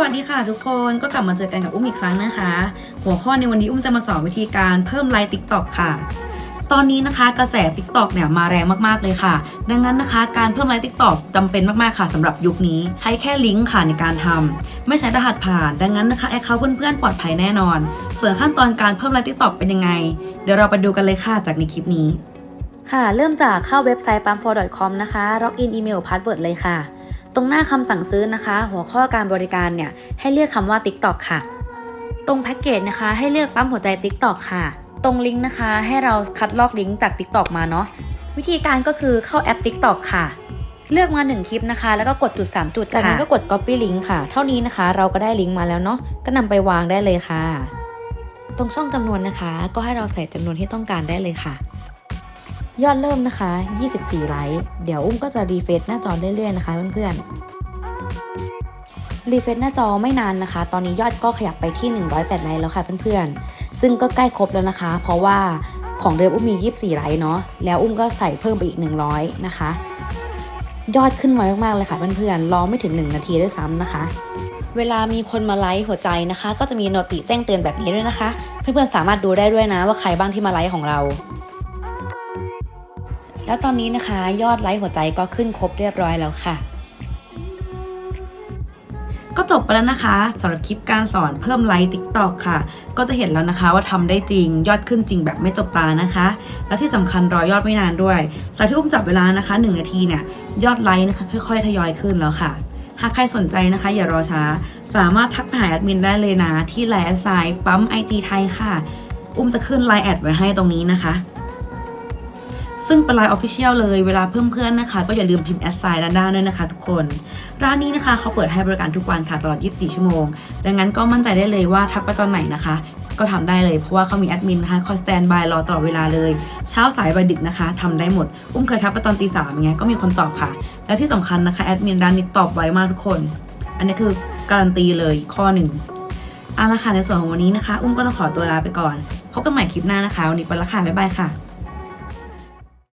สวัสดีค่ะทุกคนก็กลับมาเจอกันกับอุ้มอีกครั้งนะคะ หัวข้อในวันนี้อุ้มจะมาสอนวิธีการเพิ่มไลค์ติ๊กต็อกค่ะ ตอนนี้นะคะกระแส t ิ k t o k เนี่ยมาแรงมากๆเลยค่ะ ดังนั้นนะคะการเพิ่มไลค์ t ิ k t o k จำเป็นมากๆค่ะสำหรับยุคนี้ ใช้แค่ลิงก์ค่ะในการทำไม่ใช้รหัสผ่าน ดังนั้นนะคะแอคเคาท์เพื่อนๆปลอดภัยแน่นอน ส่วนขั้นตอนการเพิ่มไลค์ t ิ k t o k เป็นยังไง เดี๋ยวเราไปดูกันเลยค่ะจากในคลิปนี้ ค่ะ เริ่มจากเข้าเว็บไซต์ p a m p o c o m นะคะล็อกอินอีเมลพาสเวิร์ดเลยค่ะ รงหน้าคำสั่งซื้อนะคะ หัวข้อการบริการเนี่ยให้เลือกคำว่า TikTok ค่ะ ตรงแพ็กเกจนะคะ ให้เลือกปั๊มหัวใจ TikTok ค่ะ ตรงลิงก์นะคะให้เราคัดลอกลิงก์จาก TikTok มาเนาะวิธีการก็คือเข้าแอป TikTok ค่ะ เลือกมา 1 คลิปนะคะ แล้วก็กดจุด 3 จุดจากนั้นก็กด Copy Link ค่ะ เท่านี้นะคะ เราก็ได้ลิงก์มาแล้วเนาะก็นำไปวางได้เลยค่ะ ตรงช่องจำนวนนะคะ ก็ให้เราใส่จำนวนที่ต้องการได้เลยค่ะ ยอดเริ่มนะคะ 24 ไลค์ เดี๋ยวอุ้มก็จะรีเฟซหน้าจอเรื่อยๆนะคะเพื่อนๆ รีเฟซหน้าจอไม่นานนะคะ ตอนนี้ยอดก็ขยับไปที่ 108 ไลค์แล้วค่ะเพื่อนๆ ซึ่งก็ใกล้ครบแล้วนะคะ เพราะว่าของเดิมอุ้มมี 24 ไลค์เนาะ แล้วอุ้มก็ใส่เพิ่มไปอีก 100 นะคะ ยอดขึ้นไวมากๆเลยค่ะเพื่อนๆ รอไม่ถึง 1 นาทีด้วยซ้ำนะคะ เวลามีคนมาไลค์หัวใจนะคะ ก็จะมีโนติแจ้งเตือนแบบนี้ด้วยนะคะ เพื่อนๆ สามารถดูได้ด้วยนะว่าใครบ้างที่มาไลค์ของเรา แล้วตอนนี้นะคะยอดไลค์หัวใจก็ขึ้นครบเรียบร้อยแล้วค่ะ ก็จบไปแล้วนะคะสำหรับคลิปการสอนเพิ่มไลค์ TikTok ค่ะ ก็จะเห็นแล้วนะคะว่าทำได้จริงยอดขึ้นจริงแบบไม่จกตานะคะ และที่สำคัญรอยอดไม่นานด้วยจากที่อุ้มจับเวลานะคะ 1 นาทีเนี่ยยอดไลค์นะคะค่อยๆ ทยอยขึ้นแล้วค่ะหากใครสนใจนะคะ อย่ารอช้า สามารถทักไปหาแอดมินได้เลยนะ ที่ไลน์แอดไซน์ปั๊ม IG ไทยค่ะ อุ้มจะขึ้นไลน์แอดไว้ให้ตรงนี้นะคะ ซึ่งเป็นไลน์ออฟฟิเชียลเลยเวลาเพิ่มเพื่อนนะคะ ก็อย่าลืมพิมพ์แอดไซน์ด้านหน้าด้วยนะคะทุกคน ร้านนี้นะคะเขาเปิดให้บริการทุกวันค่ะตลอด 24 ชั่วโมง ดังนั้นก็มั่นใจได้เลยว่าทักไปตอนไหนนะคะ ก็ทำได้เลยเพราะว่าเขามีแอดมินนะคะคอยสแตนบายรอตลอดเวลาเลย เช้าสายบ่ายดึกนะคะทำได้หมด อุ้มเคยทักไปตอนตีสามไงก็มีคนตอบค่ะ และที่สำคัญนะคะแอดมินร้านนี้ตอบไวมากทุกคน อันนี้คือการันตีเลยข้อหนึ่งเอาละค่ะในส่วนของวันนี้นะคะ อุ้มก็ต้องขอตัวลาไปก่อนพบกันใหม่คลิปหน้านะคะวันนี้ไปละค่ะบ๊ายบายค่ะ